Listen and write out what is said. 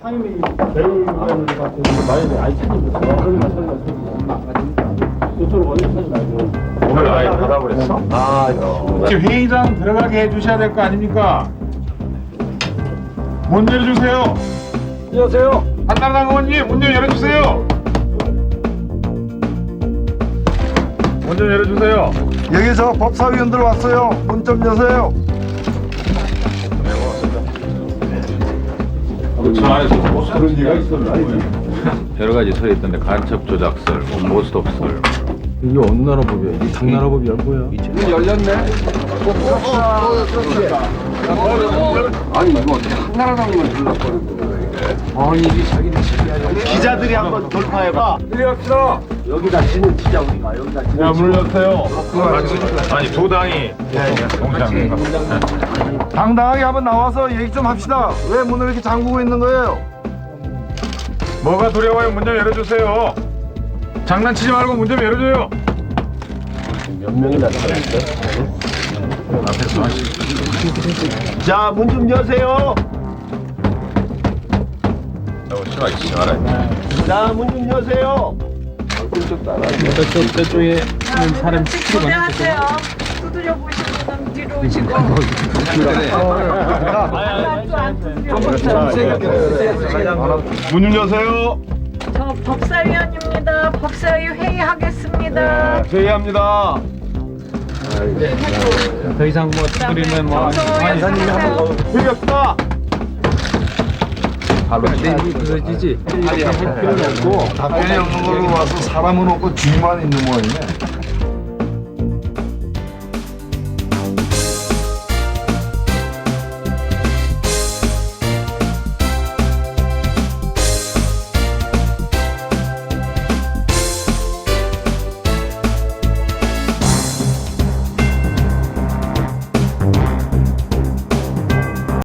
상임위 배우는 같은 많이 아이 찾는다. 그런 거거 이쪽으로 원래 찾지 말고. 오늘 아예 받아버렸어? 아, 지금 회의장 들어가게 해주셔야 될 거 아닙니까? 문 열어주세요. 안녕하세요. 한나라당 의원님, 문 좀 열어주세요. 문 좀 열어주세요. 여기 저 법사위원들 왔어요. 문 좀 여세요. 그런 얘기가 있었나? 여러 가지 설이 있던데 간첩 조작설, 원고스톱설 이게 어느 나라 법이야? 이게 당나라 법이야 뭐야? 문 열렸네. 아니 이거 어떻게 한나라당만 불렀거든. 아니 이게 자기들 기자들이 한번 돌파해봐. 들려갑시다. 여기다 지는 진짜 우리가 여기다 지는. 야, 문 열어주세요. 아니, 두 당이 동시에 당당하게 한번 나와서 얘기 좀 합시다. 왜 문을 이렇게 잠그고 있는 거예요? 뭐가 두려워요? 문 좀 열어주세요. 장난치지 말고 문 좀 열어줘요. 몇 명이나 살았어? 앞에서. 자, 문 좀 여세요. 너무 심하게 치지 말아요 자, 문 좀 여세요. 저쪽 저쪽에 있는 사람 초대하세요. 두드려 보시면 뒤로 오시고. 문좀 여세요. 저 법사위원입니다. 법사위 회의하겠습니다. 회의합니다. 더 이상 뭐 두드리면 뭐 회의합시다. 그러지지. 답변이 없는 걸로 와서 사람은 없고 쥐만 있는 모양이네.